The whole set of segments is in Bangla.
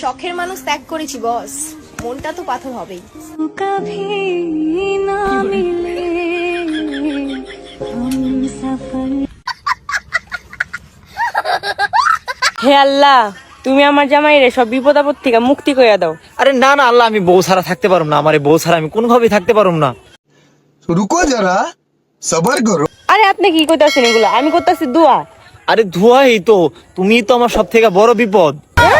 শখের মানুষ ত্যাগ করেছি বস। মনটা তো পাথর হবেই। হে আল্লাহ তুমি আমার জামাই রে সব বিপদ আপদ থেকে মুক্তি কইয়া দাও। আরে না না আল্লাহ আমি বউ সারা থাকতে পারুম না। আমার বউ সারা আমি কোন ভাবে থাকতে পারুম না। রুকো যারা সবার করো। আরে আপনি কি কইতাছেন এগুলো? আমি করতেছি দোয়া। আরে ধোয়াই তো তুমি তো আমার সব থেকে বড় বিপদ। হ্যাঁ?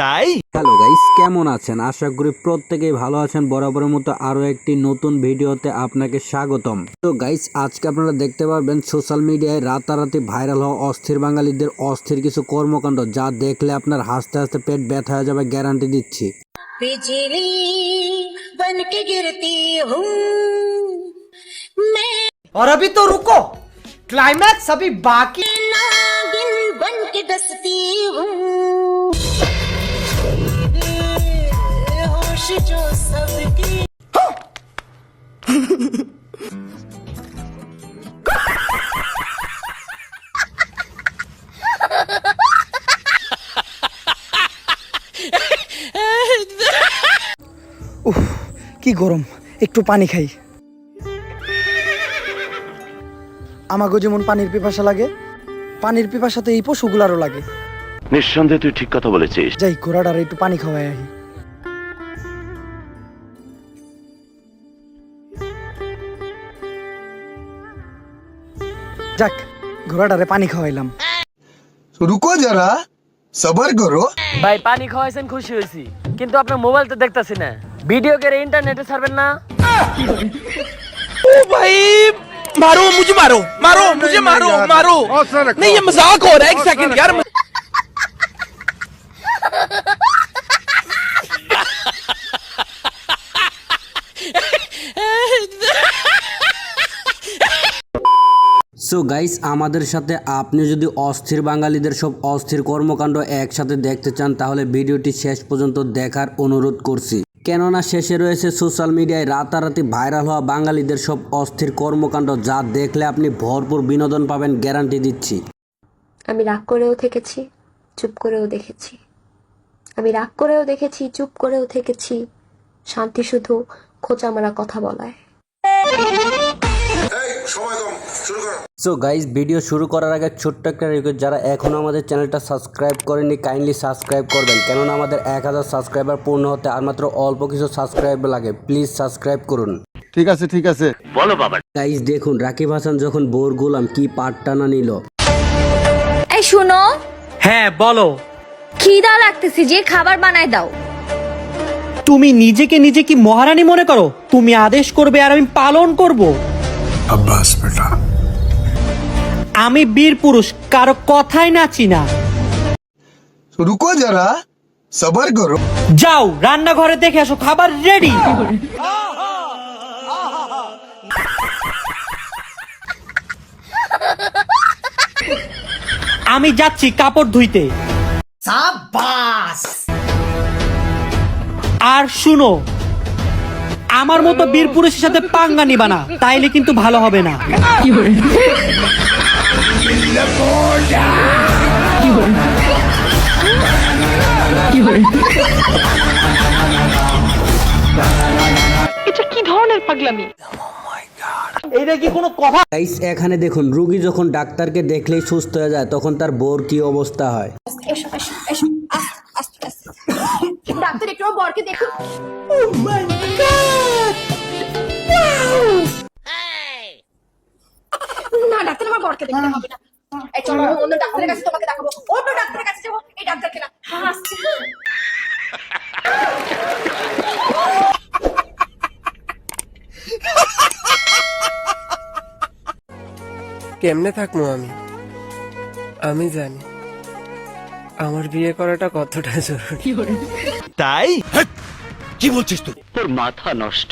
তাই হ্যালো গাইস কেমন আছেন আশা করি প্রত্যেকেই ভালো আছেন বরাবরের মতো আরো একটি নতুন ভিডিওতে আপনাকে স্বাগতম তো গাইস আজকে আপনারা দেখতে পারবেন সোশ্যাল মিডিয়ায় রাতারাতি ভাইরাল হওয়া অস্থির বাঙালিদের অস্থির কিছু কর্মকাণ্ড যা দেখলে আপনার হাসতে হাসতে পেট ব্যথা হয়ে যাবে গ্যারান্টি দিচ্ছি और अभी तो रुको क्लाइमैक्स अभी बाकी উফ কি গরম। একটু পানি খাই। আমাকে যেমন পানির পিপাসা লাগে পানির পিপাসাতে এই পশুগুলারও লাগে। নিঃসন্দেহে তুই ঠিক কথা বলেছিস। যাই ঘোড়াটার একটু পানি খাওয়াই আহি। যাক ঘোড়াটারে পানি খাওয়াইলাম। রুকো যারা সবার করো। ভাই পানি খাওয়াইছেন খুশি হয়েছি কিন্তু আপনার মোবাইল তো দেখতাছি না। ভিডিও কে ইন্টারনেটে ছাড়বেন না। ও ভাই! मारो मुझे मारो मारो मुझे मारो मारो नहीं ये मजाक हो रहा है एक सेकंड यार সো গাইস আমাদের সাথে আপনি যদি অস্থির বাঙালিদের সব অস্থির কর্মকাণ্ড একসাথে দেখতে চান তাহলে ভিডিওটি শেষ পর্যন্ত দেখার অনুরোধ করছি কেননা শেষে রয়েছে সোশ্যাল মিডিয়ায় রাতারাতি ভাইরাল হওয়া বাঙালিদের সব অস্থির কর্মকাণ্ড যা দেখলে আপনি ভরপুর বিনোদন পাবেন গ্যারান্টি দিচ্ছি। আমি রাগ করেও থেকেছি চুপ করেও দেখেছি। আমি রাগ করেও দেখেছি চুপ করেও থেকেছি শান্তি শুধু খোঁচা মারা কথা বলায়। সো গাইজ ভিডিও শুরু করার আগে ছোট্ট একটা রিকোয়েস্ট যারা এখনও আমাদের চ্যানেলটা সাবস্ক্রাইব করেনি কাইন্ডলি সাবস্ক্রাইব করবেন। কেননা আমাদের এক হাজার সাবস্ক্রাইবার পূর্ণ হতে আর মাত্র অল্প কিছু সাবস্ক্রাইব লাগে প্লিজ সাবস্ক্রাইব করুন। ঠিক আছে ঠিক আছে। বলো বাবা। গাইজ দেখুন রাকিব হাসান যখন বোর গোলাম কি পাট টানা নিল। এই শুনো হ্যাঁ বলো। খিদা লাগতেছে যে খাবার বানায় দাও। তুমি নিজেকে নিজে কি মহারানী মনে করো? তুমি আদেশ করবে আর আমি পালন করব। আব্বাস বেটা। আমি বীর পুরুষ কারও কথাই না চিনা। রুকো যারা সবার করো। যাও রান্নাঘরে দেখে আসো খাবার রেডি আমি যাচ্ছি কাপড় ধুইতে। আর শুনো আমার মতো বীর পুরুষের সাথে পাঙ্গা নিবা না তাইলে কিন্তু ভালো হবে না। এইটা কি কোনো কথা? গাইস এখানে দেখুন রুগী যখন ডাক্তারকে দেখলেই সুস্থ হয়ে যায় তখন তার বোর কি অবস্থা হয়? ডাক্তার একটু বরকে দেখুন। না ডাক্তার আমার বরকে দেখতে হবে না। এই চলো অন্য ডাক্তারের কাছে তোমাকে দেখাবো। অন্য ডাক্তারের কাছে যাব এই ডাক্তারকে না হাসছে। কেমনে থাকব আমি? আমি জানি। আমার বিয়ে করাটা কতটা জরুরি। তাই? কি বলছিস তুই? তোর মাথা নষ্ট।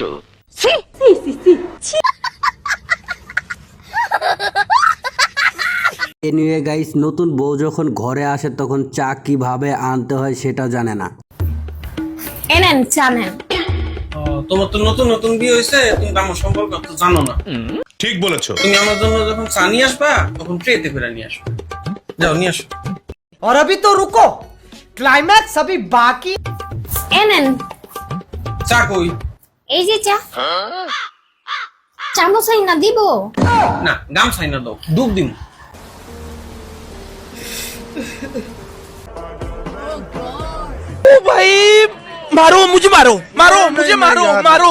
এনিওয়ে গাইস নতুন বউ যখন ঘরে আসে তখন চা কিভাবে আনতে হয় সেটা জানে না এনেন জানেন তোমার তো নতুন নতুন বিয়ে হয়েছে তুমি তো আমার সম্পর্ক তো জানো না ठीक বলেছো তুমি আমার জন্য যখন চা নিয়ে আসবা তখন ট্রেতে করে নিয়ে আসবা যাও নিয়ে আসো और अभी तो रुको क्लाइमैक्स अभी बाकी এনেন চা কই এই যে চা চামচাই না দিব না গাম ছাই না দাও ডুব দিম ओ भाई मारो मुझे मारो मारो मुझे मारो मारो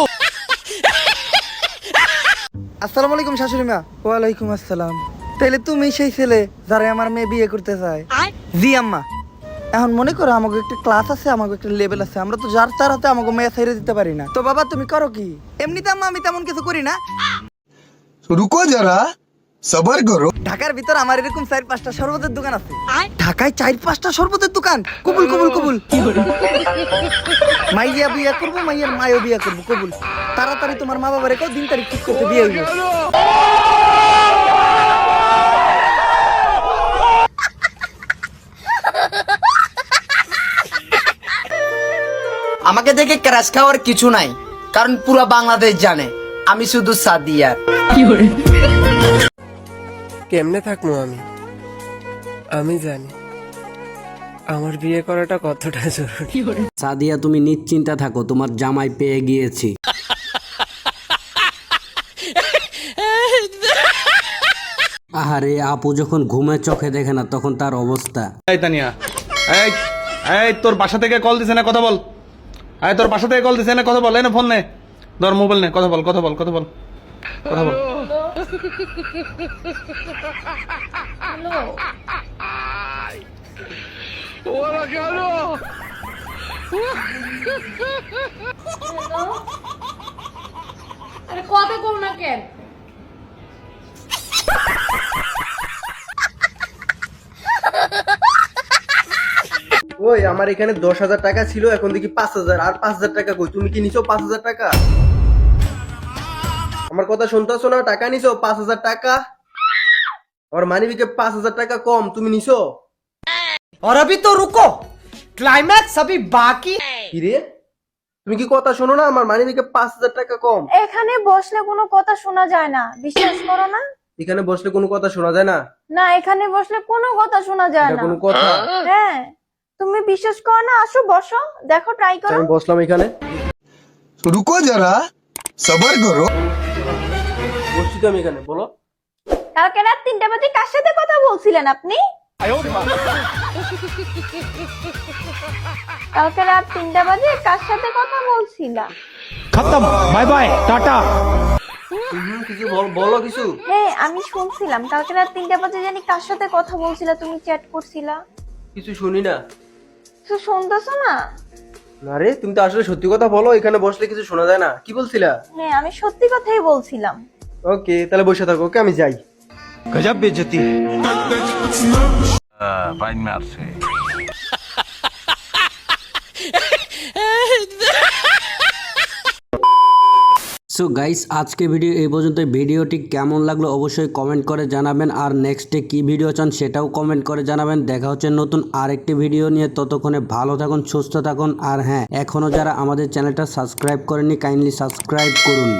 আসসালামু আলাইকুম শাশুড়ি মা ওয়ালাইকুম আসসালাম তাহলে তুমি সেই ছেলে যারা আমার মেয়ে বিয়ে করতে চায় জি আম্মা এখন মনে করো আমাকে একটা ক্লাস আছে আমাকে একটা লেভেল আছে আমরা তো যার তার হাতে আমাকে মেয়ে ছেড়ে দিতে পারি না তো বাবা তুমি করো কি এমনিতে আম্মা আমি তেমন কিছু করি না रुको जरा সবার করো ঢাকার ভিতর আমার এরকম চার পাঁচটা শরবতের দোকান আছে। ঢাকায় চার পাঁচটা শরবতের দোকান। কবুল কবুল কবুল। মাইয়া বিয়া করব মাইয়ার মায়ও বিয়া করব কবুল। তাড়াতাড়ি তোমার মা বাবার কেউ দিন তারিখ ঠিক করতে বিয়ে হইব আমাকে দেখে ক্র্যাশ খাওয়ার কিছু নাই কারণ পুরো বাংলাদেশ জানে আমি শুধু সাদিয়ার। কি কেমনে থাকব আমি? আমি জানি। আমার বিয়ে করাটা কতটা জরুরি। সাদিয়া তুমি নিশ্চিন্তা থাকো তোমার জামাই পেয়ে গিয়েছি। আহারে আপু যখন ঘুমে চোখে দেখে না তখন তার অবস্থা। এই তানিয়া এই এই তোর বাসা থেকে কল দিছে না কথা বল। এই তোর বাসা থেকে কল দিছে না কথা বল এই না ফোন নে। ধর মোবাইল নে কথা বল কথা বল কথা বল কথা বল। আরে কথা কম না কেন? ওই আমার এখানে দশ হাজার টাকা ছিল এখন দেখি পাঁচ হাজার। আর পাঁচ হাজার টাকা কই? তুমি কি নিছো পাঁচ হাজার টাকা? আমার কথা শুনতেছো না টাকা নিছো পাঁচ হাজার টাকা আমার মানিবিকে পাঁচ হাজার টাকা কম তুমি নিছো और अभी तो रुको क्लाइमैक्स अभी बाकी কি রে তুমি কি কথা শোনো না আমার মানিবিকে পাঁচ হাজার টাকা কম এখানে বসলে কোনো কথা শোনা যায় না বিশ্বাস করো না এখানে বসলে কোনো কথা শোনা যায় না না এখানে বসলে কোনো কথা শোনা যায় এটা না কোনো কথা হ্যাঁ তুমি বিশ্বাস করো না আসো বসো দেখো ট্রাই করো আমি বসলাম এখানে रुको जरा सबर करो বসছি তো আমি এখানে বলো। কালকে রাত তিনটা বাজে কার সাথে কথা বলছিলেন আপনি? কালকে রাত তিনটা বাজে কার সাথে কথা বলছিলা? খতম বাই বাই টাটা। কিছু বলো কিছু। হ্যাঁ আমি শুনছিলাম কালকে রাত তিনটা বাজে জানি কার সাথে কথা বলছিলা তুমি চ্যাট করছিলা। কিছু শুনি না। তো শুনতেছো না? না রে তুমি তো আসলে সত্যি কথা বলো এখানে বসলে কিছু শোনা যায় না। কি বলছিলা? হ্যাঁ আমি সত্যি কথাই বলছিলাম। ওকে তাহলে বসে থাকো ওকে আমি যাই। গজব বেজতি। সো গাইস আজকে ভিডিও এই পর্যন্ত ভিডিওটি কেমন লাগল অবশ্যই কমেন্ট করে জানাবেন। আর নেক্সটে কি ভিডিও চান সেটাও কমেন্ট করে জানাবেন। দেখা হচ্ছে নতুন আরেকটি ভিডিও নিয়ে। ততক্ষণে ভালো থাকুন সুস্থ থাকুন। আর হ্যাঁ এখনও যারা আমাদের চ্যানেলটা সাবস্ক্রাইব করেনি কাইন্ডলি সাবস্ক্রাইব করুন।